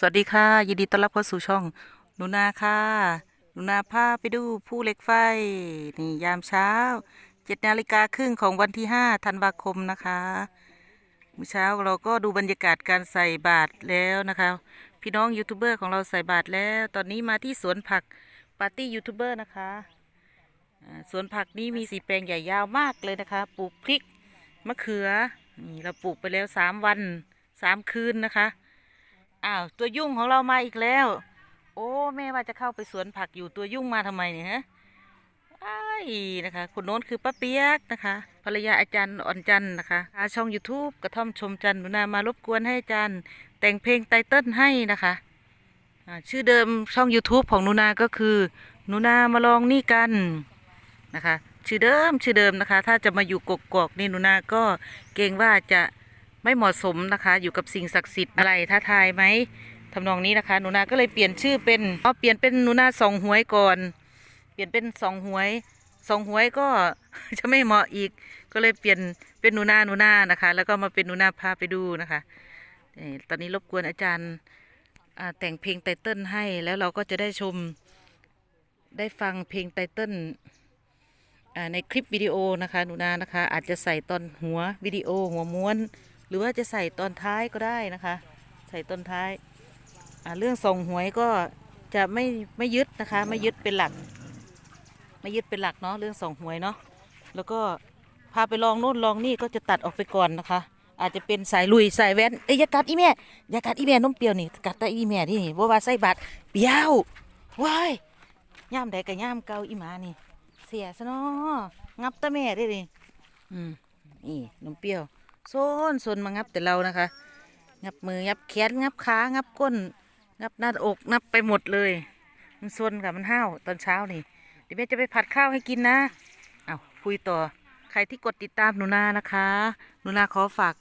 สวัสดีค่ะ ยินดีต้อนรับเข้าสู่ช่องหนูนาค่ะหนูนาพาไปดูผู้เหล็กไฟ นี่ยามเช้าเจ็ดนาฬิกาครึ่งของวันที่ห้าธันวาคมนะคะเมื่อเช้าเราก็ดูบรรยากาศการใส่บาตรแล้วนะคะ พี่น้องยูทูบเบอร์ของเราใส่บาตรแล้ว ตอนนี้มาที่สวนผักปาร์ตี้ยูทูบเบอร์นะคะสวนผักนี้มีสีแปลงใหญ่ยาวมากเลยนะคะปลูกพริกมะเขือนี่เราปลูกไปแล้วสามวันสามคืนนะคะ อ้าวตัวยุ่งของเรามาอีกแล้ว โอ้แม่ว่าจะเข้าไปสวนผักอยู่ตัวยุ่งมาทำไมเนี่ยฮะไอ้นะคะคนโน้นคือป้าเปียกนะคะภรรยาอาจารย์อ่อนจันทร์นะคะช่อง YouTube กระท่อมชมจันทร์หนูนามารบกวนให้อาจารย์แต่งเพลงไตเติ้ลให้นะคะชื่อเดิมช่อง YouTube ของหนูนาก็คือหนูนามาลองนี่กันนะคะ ชื่อเดิมชื่อเดิมนะคะ ถ้าจะมาอยู่กกอกนี่หนูนาก็เกรงว่าจะ ไม่เหมาะสมนะคะ อยู่กับสิ่งศักดิ์สิทธิ์อะไรท้าทายไหมทำนองนี้นะคะ หนูนาก็เลยเปลี่ยนชื่อเป็นเอาเปลี่ยนเป็นหนูนาสองหวยก่อน เปลี่ยนเป็นสองหวยสองหวยก็จะไม่เหมาะอีก ก็เลยเปลี่ยนเป็นหนูนาหนูนานะคะ แล้วก็มาเป็นหนูนาพาไปดูนะคะตอนนี้รบกวนอาจารย์แต่งเพลงไตเติ้ลให้แล้วเราก็จะได้ชมได้ฟังเพลงไตเติ้ลในคลิปวิดีโอนะคะหนูนานะคะ อาจจะใส่ตอนหัววิดีโอหัวม้วน หรือว่าจะใส่ตอนท้ายก็ได้นะคะ ใส่ตอนท้ายเรื่องส่งหวยก็จะไม่ไม่ยึดนะคะ ไม่ยึดเป็นหลัก ไม่ยึดเป็นหลักเนาะเรื่องส่งหวยเนาะแล้วก็พาไปลองโน่นลองนี่ก็จะตัดออกไปก่อนนะคะ อาจจะเป็นสายลุยสายแว้นเอ้ยอย่ากัดอีแม่อย่ากัดอีแม่น้มเปรี้ยวนี่กัดแต่อีแม่ที่นี่ว่าว่าใส่บัตรเปรี้ยวว้ายย่ามใดกับย่ามเกาอีหมานี่ เสียซะเนาะงับตาแม่ได้ดิอืมนี่น้มเปรี้ยว โซนโซนมางับแต่เรานะคะ งับมืองับแขนงับขางับก้น งับหน้าอกงับไปหมดเลย มันโซนค่ะมันห้าวตอนเช้านี่เดี๋ยวแม่จะไปผัดข้าวให้กินนะเอาคุยต่อใครที่กดติดตามหนูนานะคะหนูนาขอฝาก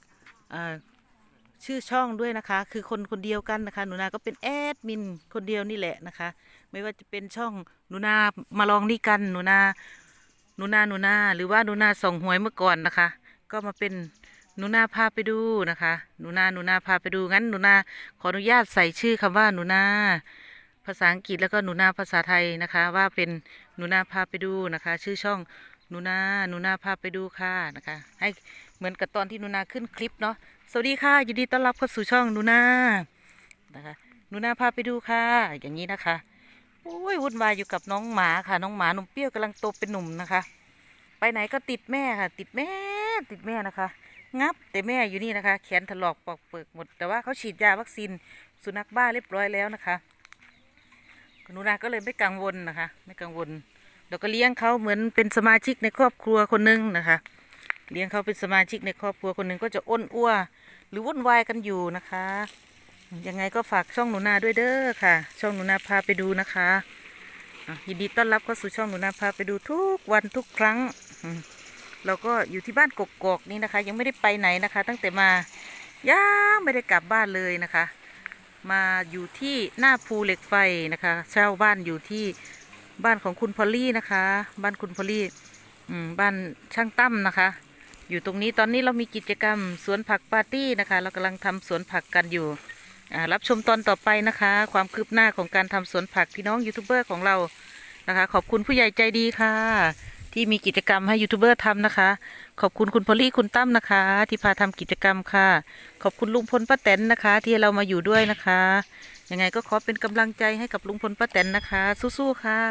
ชื่อช่องด้วยนะคะ คือคนคนเดียวกันนะคะ หนูนาก็เป็นแอดมินคนเดียวนี่แหละนะคะ ไม่ว่าจะเป็นช่องหนูนามาลองนี่กันหนูนาหนูนาหนูนาหรือว่าหนูนาส่งหวยเมื่อก่อนนะคะ ก็มาเป็น หนูนาพาไปดูนะคะ หนูนาหนูนาพาไปดูงั้นหนูนาขออนุญาตใส่ชื่อคำว่าหนูนาภาษาอังกฤษแล้วก็หนูนาภาษาไทยนะคะ ว่าเป็นหนูนาพาไปดูนะคะ ชื่อช่องหนูนาหนูนาพาไปดูค่ะนะคะ ให้เหมือนกับตอนที่หนูนาขึ้นคลิปเนาะสวัสดีค่ะยินดีต้อนรับเข้าสู่ช่องหนูนานะคะหนูนาพาไปดูค่ะ อย่างนี้นะคะโอ้ยวุ่นวายอยู่กับน้องหมาค่ะ น้องหมาหนุ่มเปรี้ยวกำลังโตเป็นหนุ่มนะคะ ไปไหนก็ติดแม่ค่ะ ติดแม่ติดแม่นะคะ งับแต่แม่อยู่นี่นะคะ แขนถลอกปอกเปิกหมด แต่ว่าเขาฉีดยาวัคซีนสุนัขบ้าเรียบร้อยแล้วนะคะคุณนุนาก็เลยไม่กังวลนะคะ ไม่กังวลเราก็เลี้ยงเขาเหมือนเป็นสมาชิกในครอบครัวคนหนึงนะคะ เลี้ยงเขาเป็นสมาชิกในครอบครัวคนหนึ่งก็จะอ้นอ้วหรือวุ่นวายกันอยู่นะคะ ยังไงก็ฝากช่องหนูนาด้วยเด้อค่ะ ช่องหนูนาพาไปดูนะคะอยินดีต้อนรับเข้าสู่ช่องหนูนาพาไปดูทุกวันทุกครั้งอื เราก็อยู่ที่บ้านกกอกนี่นะคะ ยังไม่ได้ไปไหนนะคะ ตั้งแต่มายังไม่ได้กลับบ้านเลยนะคะ มาอยู่ที่หน้าภูเหล็กไฟนะคะเช่าบ้านอยู่ที่บ้านของคุณพอลลี่นะคะ บ้านคุณพอลลี่บ้านช่างตั้มนะคะ อยู่ตรงนี้ตอนนี้เรามีกิจกรรมสวนผักปาร์ตี้นะคะ เรากำลังทำสวนผักกันอยู่รับชมตอนต่อไปนะคะ ความคืบหน้าของการทำสวนผักพี่น้องยูทูบเบอร์ของเรานะคะ ขอบคุณผู้ใหญ่ใจดีค่ะ ที่มีกิจกรรมให้ยูทูบเบอร์ทำนะคะ ขอบคุณคุณพอลลี่คุณตั้มนะคะ ที่พาทำกิจกรรมค่ะ ขอบคุณลุงพลป้าแตนนะคะ ที่เรามาอยู่ด้วยนะคะยังไงก็ขอเป็นกำลังใจให้กับลุงพลป้าแตนนะคะ สู้ๆค่ะ